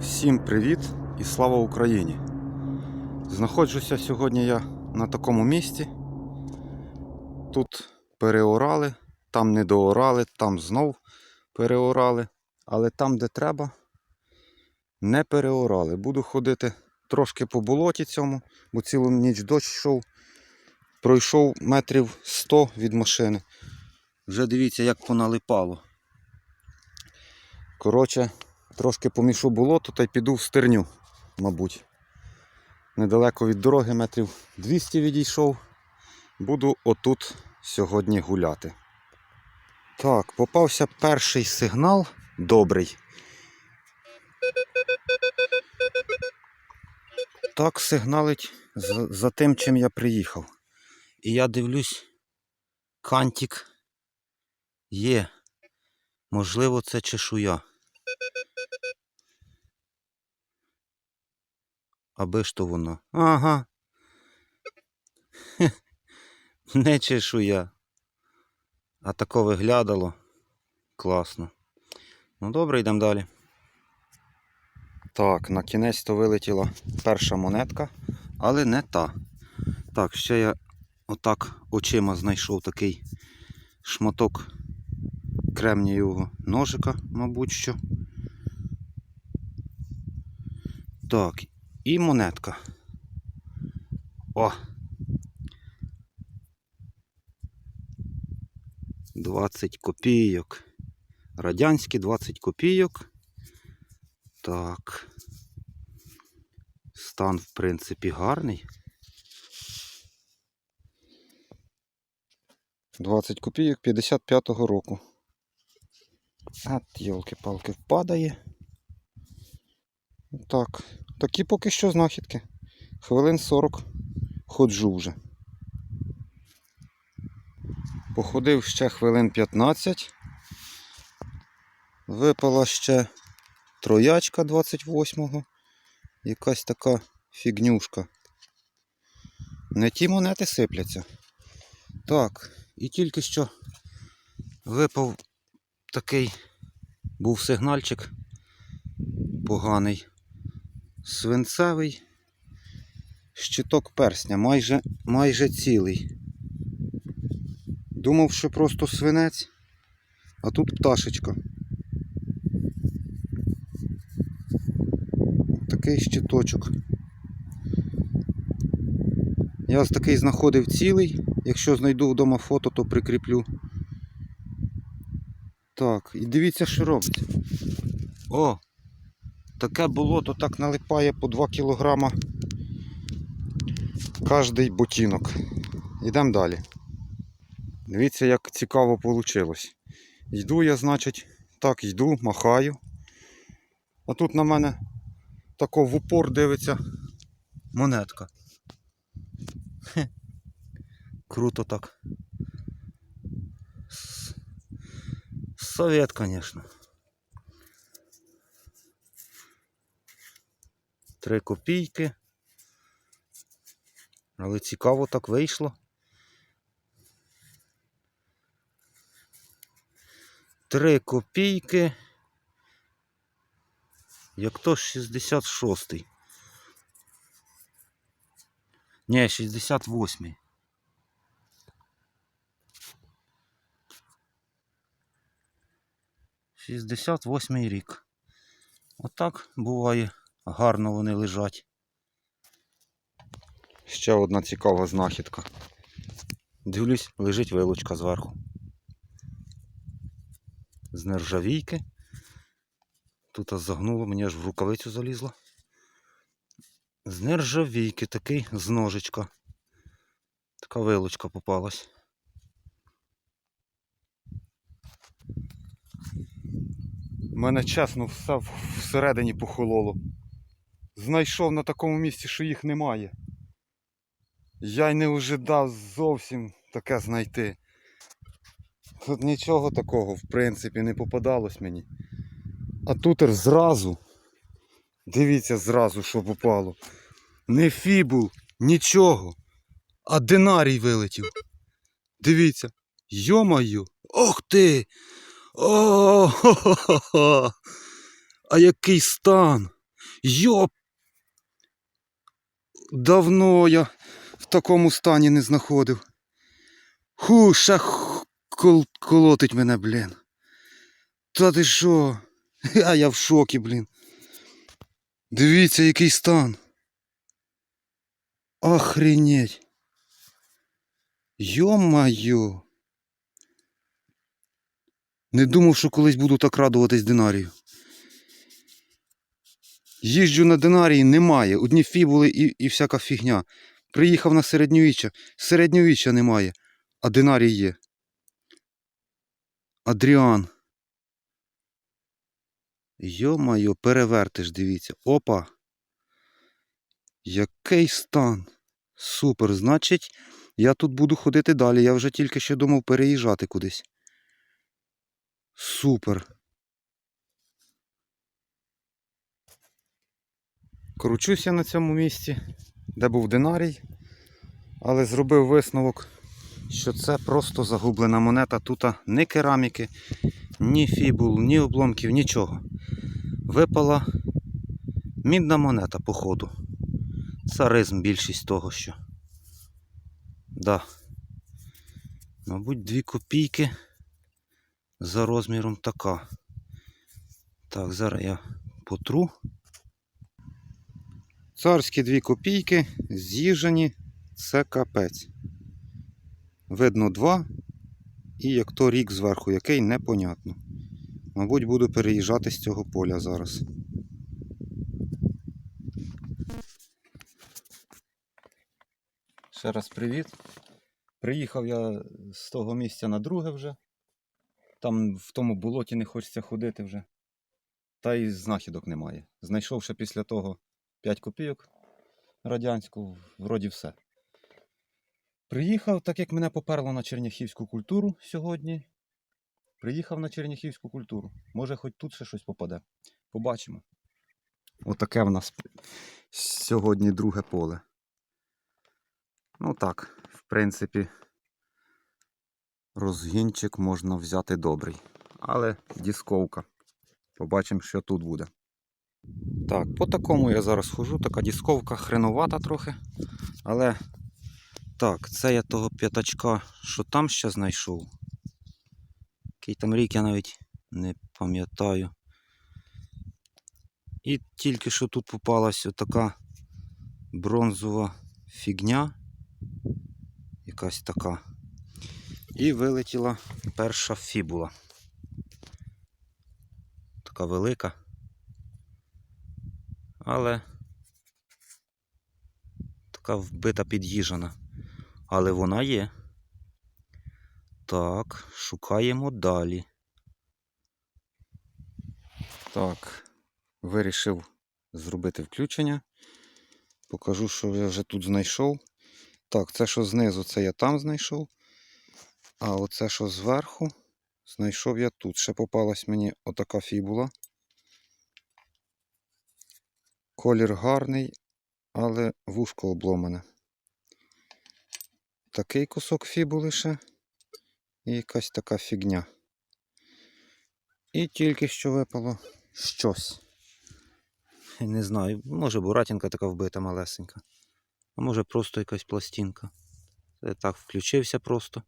Всім привіт і слава Україні! Знаходжуся сьогодні я на такому місці. Тут переорали, там не доорали, там знов переорали. Але там, де треба, не переорали. Буду ходити трошки по болоті цьому, бо цілу ніч дощ йшов. Пройшов метрів 100 від машини. Вже дивіться, як поналипало. Коротше, трошки помішу болото та й піду в стерню, мабуть. Недалеко від дороги, метрів 200 відійшов. Буду отут сьогодні гуляти. Так, попався перший сигнал добрий. Так сигналить за, за тим, чим я приїхав. І я дивлюсь, кантик є. Можливо, це чешуя. Аби ж то воно. Ага. Не чешуя. А тако виглядало. Класно. Ну добре, йдемо далі. Так, на кінець то вилетіла перша монетка, але не та. Так, ще я отак очима знайшов такий шматок кремнієвого ножика, мабуть що. Так, і монетка. О! 20 копійок. Радянські 20 копійок. Так. Стан, в принципі, гарний. 20 копійок 55-го року. От, йолки-палки, впадає. Так. Такі поки що знахідки. Хвилин 40 ходжу вже. Походив ще хвилин 15. Випала ще троячка 28-го. Якась така фігнюшка. Не ті монети сипляться. Так, і тільки що випав такий був сигнальчик поганий. Свинцевий щиток персня, майже, майже цілий. Думав, що просто свинець, а тут пташечка. Такий щиточок. Я ось такий знаходив цілий. Якщо знайду вдома фото, то прикріплю. Так, і дивіться, що робить. О! Таке болото так налипає по 2 кг кожний ботинок. Йдемо далі. Дивіться, як цікаво вийшло. Йду я, значить, так, йду, махаю. А тут на мене тако в упор дивиться монетка. Хе. Круто так. Совет, звісно. Три копійки. Але цікаво так вийшло. Три копійки. Як то 66-й. Ні, 68-й. Шістдесят восьмий рік. Отак буває. Гарно вони лежать. Ще одна цікава знахідка. Дивлюсь, лежить вилочка зверху. З нержавійки. Тут аж загнуло, мені аж в рукавицю залізло. З нержавійки такий з ножичка. Така вилочка попалась. У мене чесно все всередині похололо. Знайшов на такому місці, що їх немає. Я й не ожидав зовсім таке знайти. Тут нічого такого, в принципі, не попадалось мені. А тут зразу. Дивіться зразу, що попало. Не фібул, нічого. А динарій вилетів. Дивіться. Йомаю. Ох ти! О, хо-хо-хо! А який стан! Йоп! Давно я в такому стані не знаходив. Ху, ще х- кол- колотить мене, блін. Та ти що? А я в шокі, блін. Дивіться, який стан. Охренеть. Йо-майо. Не думав, що колись буду так радуватись динарію. Їжджу на динарії немає. Одні фібули і, і всяка фігня. Приїхав на середньовіччя. Середньовіччя немає, а динарій є. Адріан. Йо-майо, перевертиш, дивіться. Опа. Який стан. Супер. Значить, я тут буду ходити далі. Я вже тільки що думав переїжджати кудись. Супер. Кручуся на цьому місці, де був динарій, але зробив висновок, що це просто загублена монета. Тут ні кераміки, ні фібул, ні обломків, нічого. Випала мідна монета, походу. Царизм більшість того, що. Да. Мабуть, дві копійки за розміром така. Так, зараз я потру. Царські дві копійки з'їжджені, це капець. Видно два, і як то рік зверху, який непонятно. Мабуть, буду переїжджати з цього поля зараз. Ще раз привіт. Приїхав я з того місця на друге вже. Там в тому болоті не хочеться ходити вже. Та й знахідок немає. Знайшов ще після того 5 копійок радянську, вроді все. Приїхав, так як мене поперло на черняхівську культуру сьогодні. Приїхав на черняхівську культуру. Може, хоч тут ще щось попаде. Побачимо. Отаке в нас сьогодні друге поле. Ну так, в принципі, розгінчик можна взяти добрий. Але дісковка. Побачимо, що тут буде. Так, по такому я зараз хожу, така дісковка хреновата трохи. Але так, це я того п'ятачка, що там ще знайшов. Який там рік я навіть не пам'ятаю. І тільки що тут попалась отака бронзова фігня. Якась така. І вилетіла перша фібула. Така велика. Але така вбита під'їжджана. Але вона є. Так, шукаємо далі. Так, вирішив зробити включення. Покажу, що я вже тут знайшов. Так, це що знизу, це я там знайшов. А оце що зверху, знайшов я тут. Ще попалась мені отака фібула. Колір гарний, але вушко обломане. Такий кусок фібули ще. І якась така фігня. І тільки що випало щось. Не знаю, може буратінка така вбита малесенька. А може просто якась пластинка. Це так включився просто.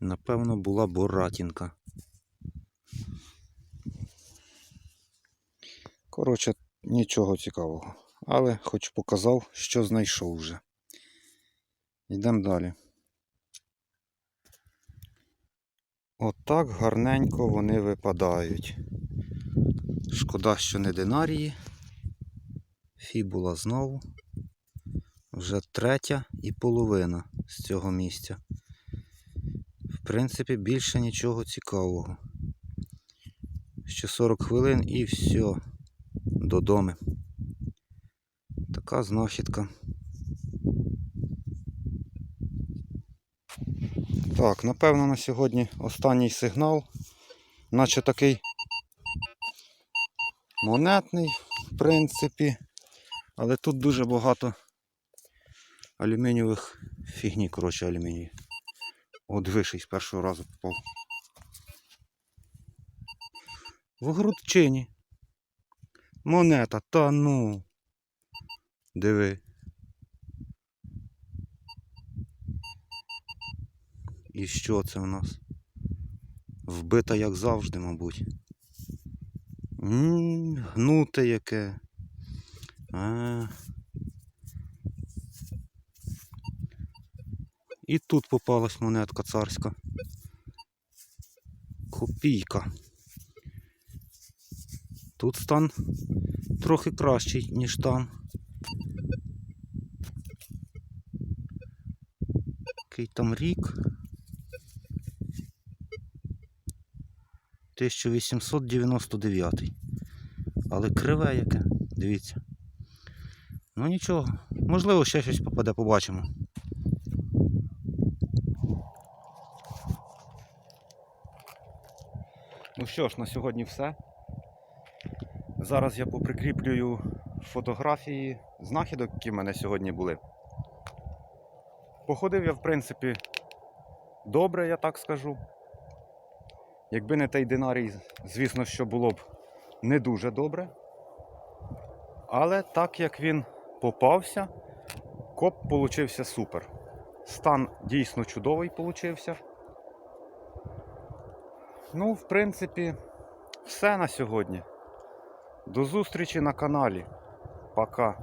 Напевно, була буратінка. Коротше, нічого цікавого. Але хоч показав, що знайшов вже. Йдемо далі. Отак гарненько вони випадають. Шкода, що не динарії. Фібула знову. Вже третя і половина з цього місця. В принципі, більше нічого цікавого. Ще 40 хвилин і все. Додому. Така знахідка. Так, напевно, на сьогодні останній сигнал. Наче такий монетний, в принципі. Але тут дуже багато алюмінієвих фігні, коротше, алюмінію. О, дивишся, з першого разу попав. В грудчині. Монета, та ну. Диви. І що це в нас? Вбита, як завжди, мабуть. М -м, гнуте яке. А, І тут попалась монетка царська. Копійка. Тут стан трохи кращий, ніж там. Який там рік? 1899. Але криве яке, дивіться. Ну нічого, можливо, ще щось попаде, побачимо. Ну що ж, на сьогодні все. Зараз я поприкріплюю фотографії знахідок, які в мене сьогодні були. Походив я, в принципі, добре, я так скажу. Якби не той динарій, звісно, що було б не дуже добре. Але так як він попався, коп получився супер. Стан дійсно чудовий получився. Ну, в принципі, все на сьогодні. До зустрічі на каналі. Пока.